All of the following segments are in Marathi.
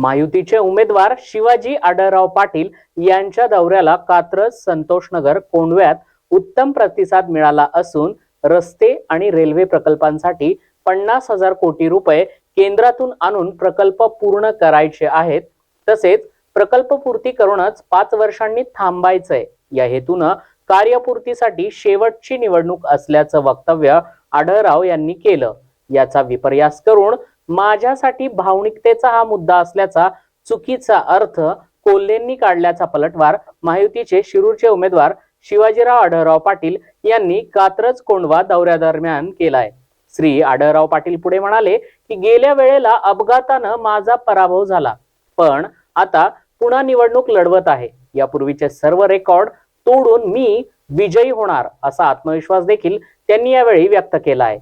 महायुतीचे उमेदवार शिवाजी आढळराव पाटील यांच्या दौऱ्याला कात्रज संतोषनगर कोंडव्यात उत्तम प्रतिसाद मिळाला असून रस्ते आणि रेल्वे प्रकल्पांसाठी पन्नास हजार कोटी रुपये केंद्रातून आणून प्रकल्प पूर्ण करायचे आहेत. तसेच प्रकल्प पूर्ती करूनच पाच वर्षांनी थांबायचंय. या हेतूनं कार्यपूर्तीसाठी शेवटची निवडणूक असल्याचं वक्तव्य आढळराव यांनी केलं. याचा विपर्यास करून माझ्यासाठी भावनिकतेचा हा मुद्दा असल्याचा चुकीचा अर्थ कोल्हेंनी काढल्याचा पलटवार महायुतीचे शिरूरचे उमेदवार शिवाजीराव आढळराव पाटील यांनी कात्रज कोंडवा दौऱ्यादरम्यान केलाय. श्री आढळराव पाटील पुढे म्हणाले की गेल्या वेळेला अपघातानं माझा पराभव झाला पण आता पुन्हा निवडणूक लढवत आहे. यापूर्वीचे सर्व रेकॉर्ड तोडून मी विजयी होणार असा आत्मविश्वास देखील त्यांनी यावेळी व्यक्त केला आहे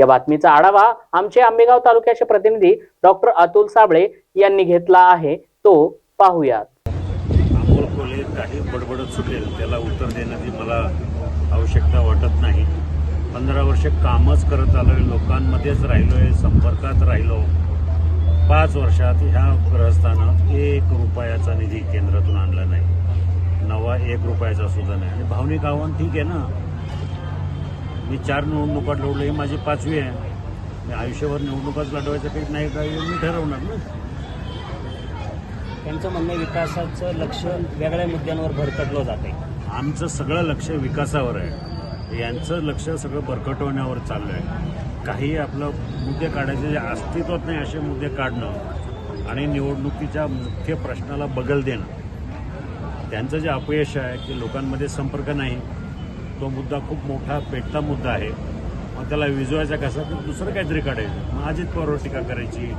या बातमीचा आढावा आमचे आंबेगाव तालुक्याचे प्रतिनिधी डॉक्टर अतुल साबळे यांनी घेतला आहे. तो पाहूयात. अमोल काही बडबडत सुटेल. त्याला उत्तर देण्याची मला आवश्यकता वाटत नाही. पंधरा वर्ष कामच करत आलो आहे लोकांमध्येच राहिलो आहे संपर्कात राहिलो. पाच वर्षात ह्या ग्रहस्थानं एक रुपयाचा निधी केंद्रातून आणला नाही. नवा एक रुपयाचा सुद्धा नाही. आणि भावनिक आव्हान ठीक आहे ना? मी चार निवडणुका लढलो ही माझी पाचवी आहे. मी आयुष्यभर निवडणुकाच लढवायचं काही नाही काही मी ठरवणार ना. त्यांचं म्हणणं आहे, विकासाचं लक्ष वेगळ्या मुद्द्यांवर भरकटलं जाते आमचं सगळं लक्ष विकासावर आहे. यांचं लक्ष सगळं बरकटवण्यावर चाललं आहे काही आपलं मुद्दे काढायचे जे अस्तित्वात नाही असे मुद्दे काढणं आणि निवडणुकीच्या मुख्य प्रश्नाला बगल देणं. त्यांचं जे अपयश आहे की लोकांमध्ये संपर्क नाही तो मुद्दा खूप मोठा पेटता मुद्दा आहे. मग त्याला विजवायचा कसा? तर दुसरं काहीतरी काढायचं. मग अजित पवारवर टीका करायची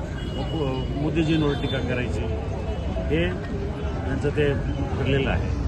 मोदीजींवर टीका करायची. हे त्यांचं ते ठरलेलं आहे.